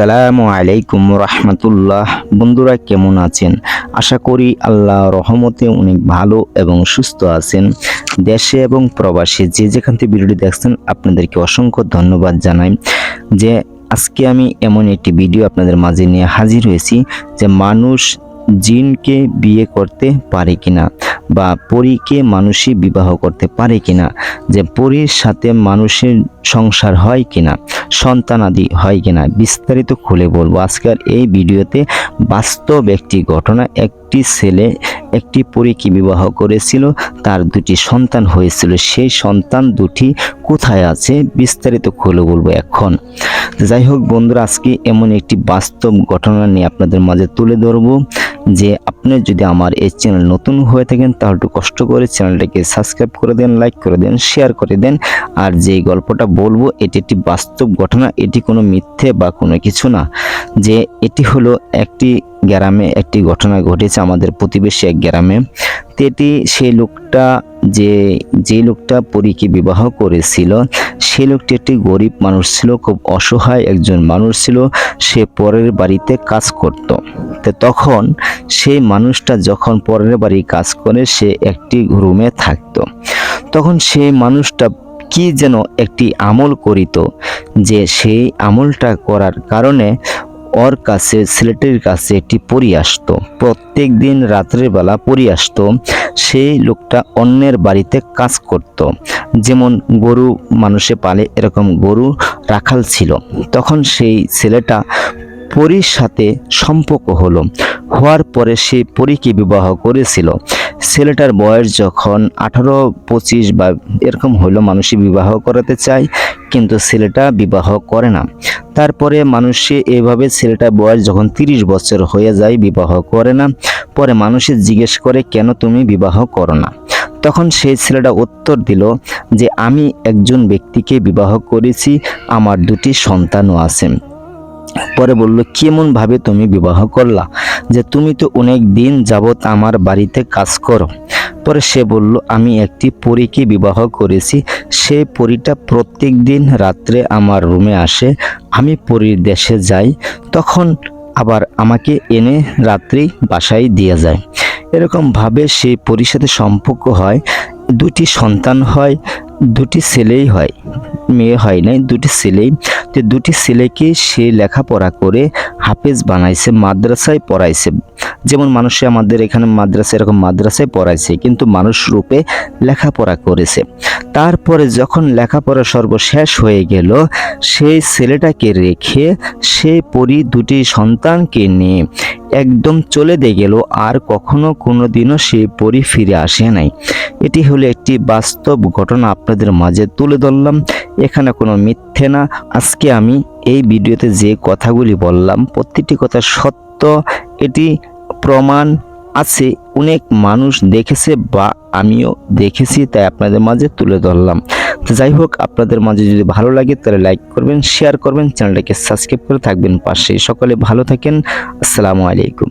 আসসালামু আলাইকুম রহমতুল্লাহ। বন্ধুরা কেমন আছেন? আশা করি আল্লাহ রহমতে অনেক ভালো এবং সুস্থ আছেন। দেশে এবং প্রবাসে যে যেখান থেকে ভিডিওটি দেখছেন, আপনাদেরকে অসংখ্য ধন্যবাদ জানাই। যে আজকে আমি এমন একটি ভিডিও আপনাদের মাঝে নিয়ে হাজির হয়েছি যে মানুষ জিনকে বিয়ে করতে পারে কিনা। বা পরীকে মানুষই বিবাহ করতে পারে কিনা, যে পরীর সাথে মানুষের সংসার হয় কিনা সন্তানাদি হয় কিনা, বিস্তারিত খুলে বলব। আজকের এই ভিডিওতে বাস্তব একটি ঘটনা, একটি ছেলে একটি পরীকে বিবাহ করেছিল, তার দুটি সন্তান হয়েছিল, সেই সন্তান দুটি কোথায় আছে বিস্তারিত খুলে বলব এখন। যাই হোক বন্ধুরা, আজকে এমন একটি বাস্তব ঘটনা নিয়ে আপনাদের মাঝে তুলে ধরবো। যে আপনি যদি আমার এই চ্যানেল নতুন হয়ে থাকেন, তাহলে একটু কষ্ট করে চ্যানেলটাকে সাবস্ক্রাইব করে দেন লাইক করে দেন শেয়ার করে দেন। আর যে গল্পটা বলব, এটি একটি বাস্তব ঘটনা, এটি কোনো মিথ্যে বা কোনো কিছু না। যে এটি হলো একটি গ্রামে একটি ঘটনা ঘটেছে আমাদের প্রতিবেশী এক গ্রামে। তো এটি সেই লোকটা যে যে লোকটা পরীকে বিবাহ করেছিল সেই লোকটি একটি গরিব মানুষ ছিল, খুব অসহায় একজন মানুষ ছিল, সে পরের বাড়িতে কাজ করত। তো তখন সেই মানুষটা যখন পরের বাড়ি কাজ করে, সে একটি রুমে থাকত। তখন সেই মানুষটা কি যেন একটি আমল করিত, যে সেই আমলটা করার কারণে ওর কাছে, ছেলেটির কাছে একটি পরি আসতো। প্রত্যেক দিন রাত্রের বেলা পরি আসতো। সেই লোকটা অন্যের বাড়িতে কাজ করত। যেমন গরু মানুষে পালে এরকম গরু রাখাল ছিল। তখন সেই ছেলেটা পরীর সাথে সম্পর্ক হলো। হওয়ার পরে সে পরীকে বিবাহ করেছিল। ছেলেটার বয়স যখন আঠারো, পঁচিশ বা এরকম হলো মানুষই বিবাহ করাতে চায়। কিন্তু ছেলেটা বিবাহ করে না। তারপরে মানুষে এভাবে ছেলেটার বয়স যখন তিরিশ বছর হয়ে যায় বিবাহ করে না। পরে মানুষে জিজ্ঞেস করে, কেন তুমি বিবাহ করো না? তখন সেই ছেলেটা উত্তর দিল যে, আমি একজন ব্যক্তিকে বিবাহ করেছি, আমার দুটি সন্তানও আছে। পরে বলল কেমন ভাবে তুমি বিবাহ করলা? যে তুমি তো অনেক দিন যাবত আমার বাড়িতে কাজ করো। পরে সে বলল, আমি একটি পরীকে বিবাহ করেছি। সে পরীটা প্রত্যেক দিন রাত্রে আমার রুমে আসে। আমি পরীর দেশে যাই। তখন আবার আমাকে এনে রাত্রি বাসায় দিয়ে যায়। এরকম ভাবে সেই পরীর সাথে সম্পর্ক হয়। দুটি সন্তান হয়, দুটি ছেলেই হয়, মেয়ে হয় নাই, দুটি ছেলেই। তো দুটি ছেলেকে সে লেখাপড়া করে হাফেজ বানাইছে, মাদ্রাসায় পড়াইছে। যেমন মানুষে আমাদের এখানে মাদ্রাসা, এরকম মাদ্রাসায় পড়াইছে, কিন্তু মানুষ রূপে লেখাপড়া করেছে। তারপরে যখন লেখাপড়া সর্বশেষ হয়ে গেল, সেই ছেলেটাকে রেখে সে পরি দুটি সন্তানকে নিয়ে একদম চলে দিয়ে গেল, আর কখনো কোনো দিনও সে পরি ফিরে আসে নাই। এটি হলো একটি বাস্তব ঘটনা, আপনাদের মাঝে তুলে ধরলাম। এখানে কোনো মিথ্যে না। আজকে আমি এই ভিডিওতে যে কথাগুলি বললাম, প্রতিটি কথা সত্য, এটি প্রমাণ আছে। অনেক মানুষ দেখেছে বা আমিও দেখেছি, তাই আপনাদের মাঝে তুলে ধরলাম। তো যাই হোক, আপনাদের মাঝে যদি ভালো লাগে তাহলে লাইক করবেন, শেয়ার করবেন, চ্যানেলটাকে সাবস্ক্রাইব করে থাকবেন পাশে সকলে ভালো থাকেন। আসসালামু আলাইকুম।